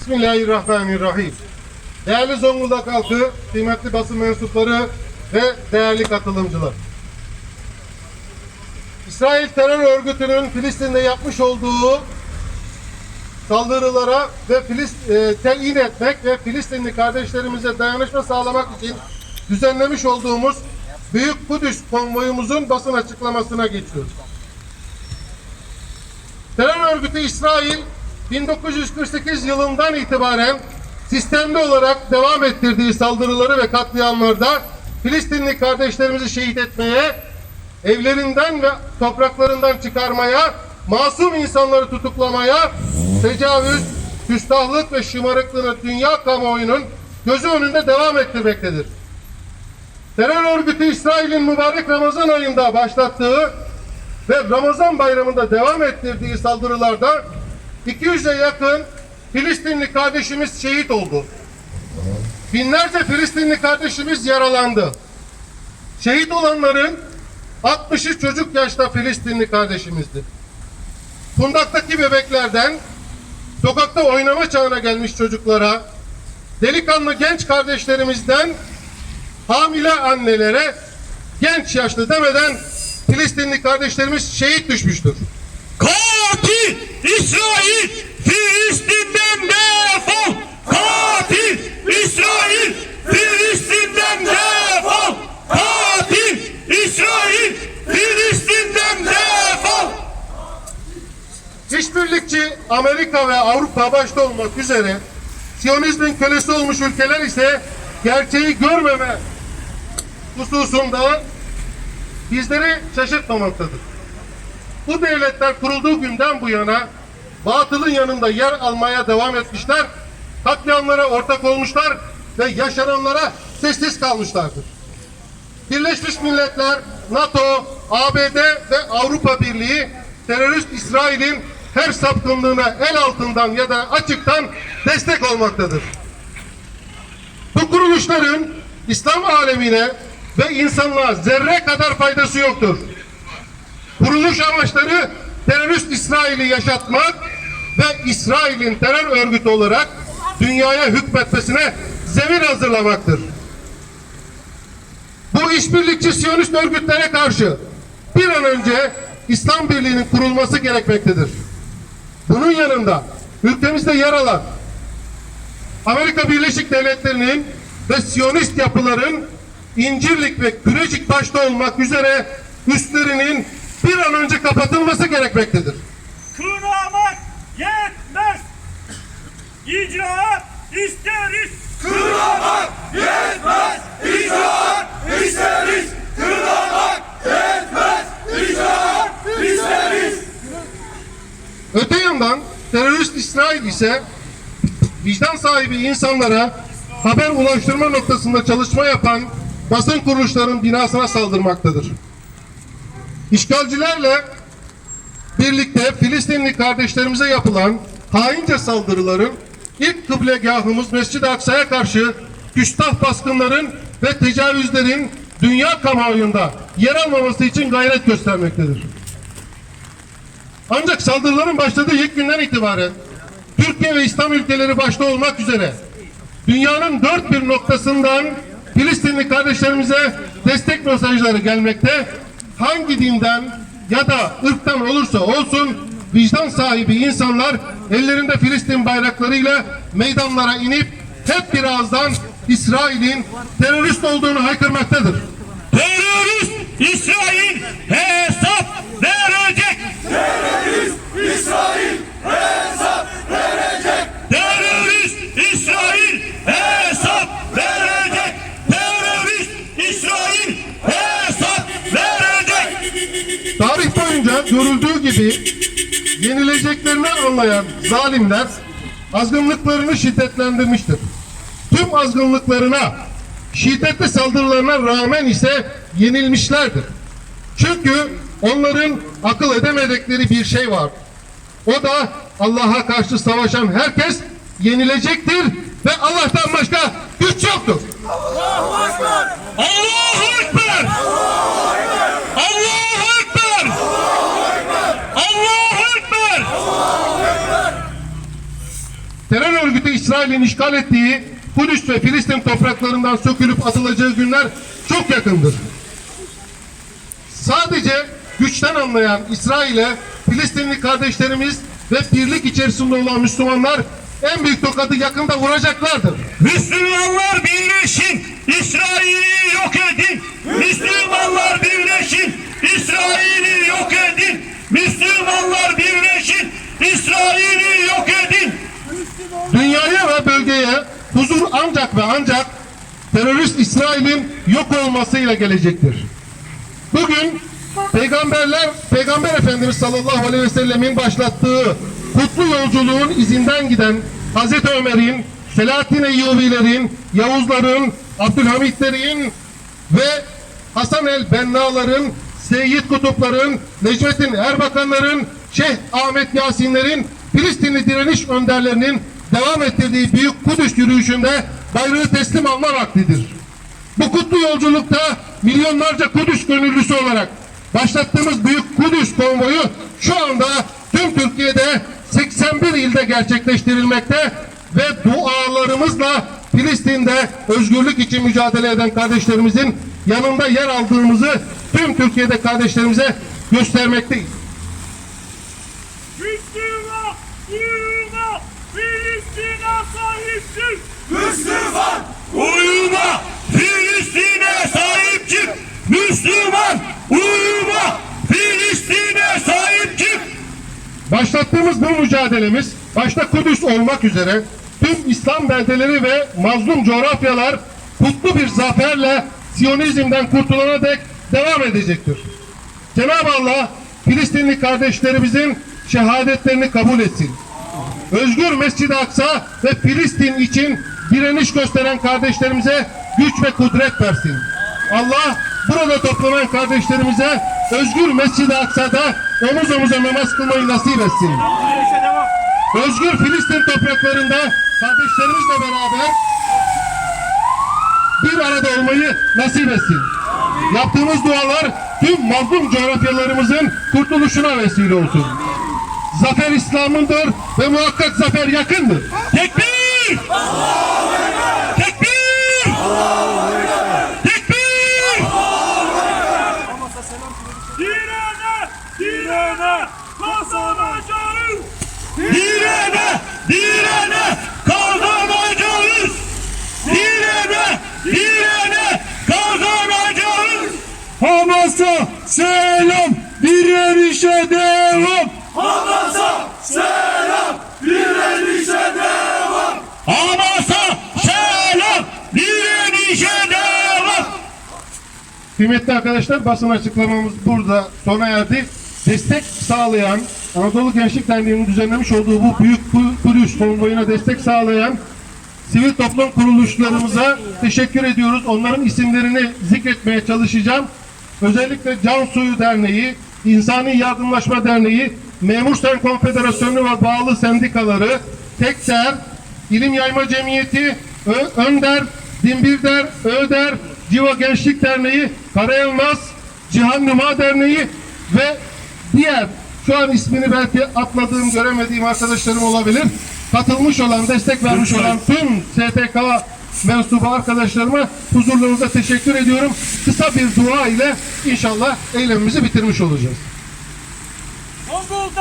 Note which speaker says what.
Speaker 1: Bismillahirrahmanirrahim. Değerli Zonguldak halkı, kıymetli basın mensupları ve değerli katılımcılar. İsrail terör örgütünün Filistin'de yapmış olduğu saldırılara ve Filist, e, telin etmek ve Filistinli kardeşlerimize dayanışma sağlamak için düzenlemiş olduğumuz Büyük Kudüs konvoyumuzun basın açıklamasına geçiyoruz. Terör örgütü İsrail 1948 yılından itibaren sistemli olarak devam ettirdiği saldırıları ve katliamlarda Filistinli kardeşlerimizi şehit etmeye, evlerinden ve topraklarından çıkarmaya, masum insanları tutuklamaya, tecavüz, küstahlık ve şımarıklığını dünya kamuoyunun gözü önünde devam ettirmektedir. Terör örgütü İsrail'in mübarek Ramazan ayında başlattığı ve Ramazan bayramında devam ettirdiği saldırılarda 200'e yakın Filistinli kardeşimiz şehit oldu. Binlerce Filistinli kardeşimiz yaralandı. Şehit olanların 60'ı çocuk yaşta Filistinli kardeşimizdi. Kundaktaki bebeklerden sokakta oynama çağına gelmiş çocuklara, delikanlı genç kardeşlerimizden hamile annelere genç yaşlı demeden Filistinli kardeşlerimiz şehit düşmüştür.
Speaker 2: İsrail Filistin'den defol! Katil İsrail Filistin'den defol! Katil İsrail Filistin'den defol!
Speaker 1: İşbirlikçi Amerika ve Avrupa başta olmak üzere Siyonizmin kölesi olmuş ülkeler ise gerçeği görmeme hususunda bizleri şaşırtmamaktadır. Bu devletler kurulduğu günden bu yana batılın yanında yer almaya devam etmişler, katliamlara ortak olmuşlar ve yaşananlara sessiz kalmışlardır. Birleşmiş Milletler, NATO, ABD ve Avrupa Birliği terörist İsrail'in her sapkınlığına el altından ya da açıktan destek olmaktadır. Bu kuruluşların İslam alemine ve insanlığa zerre kadar faydası yoktur. Kuruluş amaçları terörist İsrail'i yaşatmak ve İsrail'in terör örgütü olarak dünyaya hükmetmesine zemin hazırlamaktır. Bu işbirlikçi Siyonist örgütlere karşı bir an önce İslam Birliği'nin kurulması gerekmektedir. Bunun yanında ülkemizde yer alan Amerika Birleşik Devletleri'nin ve Siyonist yapıların İncirlik ve Kürecik başta olmak üzere üstlerinin bir an önce kapatılması gerekmektedir.
Speaker 2: Kınamak yetmez! İcraat isteriz! Kınamak yetmez! İcraat isteriz! Kınamak yetmez! İcraat isteriz!
Speaker 1: Öte yandan terörist İsrail ise vicdan sahibi insanlara haber ulaştırma noktasında çalışma yapan basın kuruluşlarının binasına saldırmaktadır. İşgalcilerle birlikte Filistinli kardeşlerimize yapılan haince saldırıların ilk kıblegahımız Mescid-i Aksa'ya karşı küstah baskınların ve tecavüzlerin dünya kamuoyunda yer almaması için gayret göstermektedir. Ancak saldırıların başladığı ilk günden itibaren Türkiye ve İslam ülkeleri başta olmak üzere dünyanın dört bir noktasından Filistinli kardeşlerimize destek mesajları gelmekte. Hangi dinden ya da ırktan olursa olsun vicdan sahibi insanlar ellerinde Filistin bayraklarıyla meydanlara inip hep bir ağızdan İsrail'in terörist olduğunu haykırmaktadır.
Speaker 2: Terörist İsrail hesap verecek! Terörist İsrail hesap verecek! Terörist İsrail hesap verecek!
Speaker 1: Tarih boyunca görüldüğü gibi yenileceklerini anlayan zalimler azgınlıklarını şiddetlendirmiştir. Tüm azgınlıklarına, şiddetli saldırılarına rağmen ise yenilmişlerdir. Çünkü onların akıl edemedikleri bir şey var. O da Allah'a karşı savaşan herkes yenilecektir ve Allah'tan başka güç yoktur.
Speaker 2: Allahu Ekber! Allahu Ekber! Allahu Ekber!
Speaker 1: Terör örgütü İsrail'in işgal ettiği Kudüs ve Filistin topraklarından sökülüp atılacağı günler çok yakındır. Sadece güçten anlayan İsrail'e Filistinli kardeşlerimiz ve birlik içerisinde olan Müslümanlar en büyük tokadı yakında vuracaklardır.
Speaker 2: Müslümanlar birleşin, İsrail'i yok edin. Müslümanlar birleşin, İsrail'i yok edin. Müslümanlar birleşin, İsrail'i yok edin.
Speaker 1: Dünyaya ve bölgeye huzur ancak ve ancak terörist İsrail'in yok olmasıyla gelecektir. Bugün peygamberler, Peygamber Efendimiz sallallahu aleyhi ve sellemin başlattığı kutlu yolculuğun izinden giden Hazreti Ömer'in, Selahattin Eyyubilerin, Yavuzların, Abdülhamitlerin ve Hasan el Benna'ların, Seyyid Kutupların, Necmettin Erbakanların, Şeyh Ahmet Yasinlerin, Filistinli direniş önderlerinin devam ettirdiği büyük Kudüs yürüyüşünde bayrağı teslim alma vaktidir. Bu kutlu yolculukta milyonlarca Kudüs gönüllüsü olarak başlattığımız büyük Kudüs konvoyu şu anda tüm Türkiye'de 81 ilde gerçekleştirilmekte ve dualarımızla Filistin'de özgürlük için mücadele eden kardeşlerimizin yanında yer aldığımızı tüm Türkiye'de kardeşlerimize göstermekteyiz.
Speaker 3: Müslüman, Filistin'e sahip çık.
Speaker 2: Müslüman, uyuma, Filistin'e sahip çık. Müslüman, uyuma, Filistin'e sahip çık.
Speaker 1: Başlattığımız bu mücadelemiz başta Kudüs olmak üzere tüm İslam beldeleri ve mazlum coğrafyalar kutlu bir zaferle Siyonizmden kurtulana dek devam edecektir. Cenab-ı Allah Filistinli kardeşlerimizin şehadetlerini kabul etsin. Özgür Mescid-i Aksa ve Filistin için direniş gösteren kardeşlerimize güç ve kudret versin. Allah burada toplanan kardeşlerimize özgür Mescid-i Aksa'da omuz omuza namaz kılmayı nasip etsin. Özgür Filistin topraklarında kardeşlerimizle beraber bir arada olmayı nasip etsin. Yaptığımız dualar tüm mazlum coğrafyalarımızın kurtuluşuna vesile olsun. Zafer İslam'ındır ve muhakkak zafer yakındır.
Speaker 2: Tekbir! Tekbir! Tekbir!
Speaker 3: Direne, direne, kazanacağız.
Speaker 2: Direne, direne kazanacağız. Direne, direne kazanacağız. Hamas'a selam, direnişe devam. Hamas'a selam, direnişe devam. Hamas'a selam, direnişe devam.
Speaker 1: Kıymetli arkadaşlar basın açıklamamız burada sona erdi. Destek sağlayan Anadolu Gençlik Derneği'nin düzenlemiş olduğu bu büyük Ku- Kudüs konvoyuna destek sağlayan sivil toplum kuruluşlarımıza teşekkür ediyoruz. Onların isimlerini zikretmeye çalışacağım. Özellikle Can Suyu Derneği, İnsani Yardımlaşma Derneği, Memur Sen Konfederasyonu ve bağlı sendikaları, Tekser, İlim Yayma Cemiyeti, Ö- Önder, Dimbirder, Öder, Civa Gençlik Derneği, Karayelmaz, Cihan Numa Derneği ve diğer şu an ismini belki atladığım, göremediğim arkadaşlarım olabilir. Katılmış olan, destek vermiş olan tüm STK mensubu arkadaşlarıma huzurlarınızda teşekkür ediyorum. Kısa bir dua ile inşallah eylemimizi bitirmiş olacağız.
Speaker 3: Mongol'da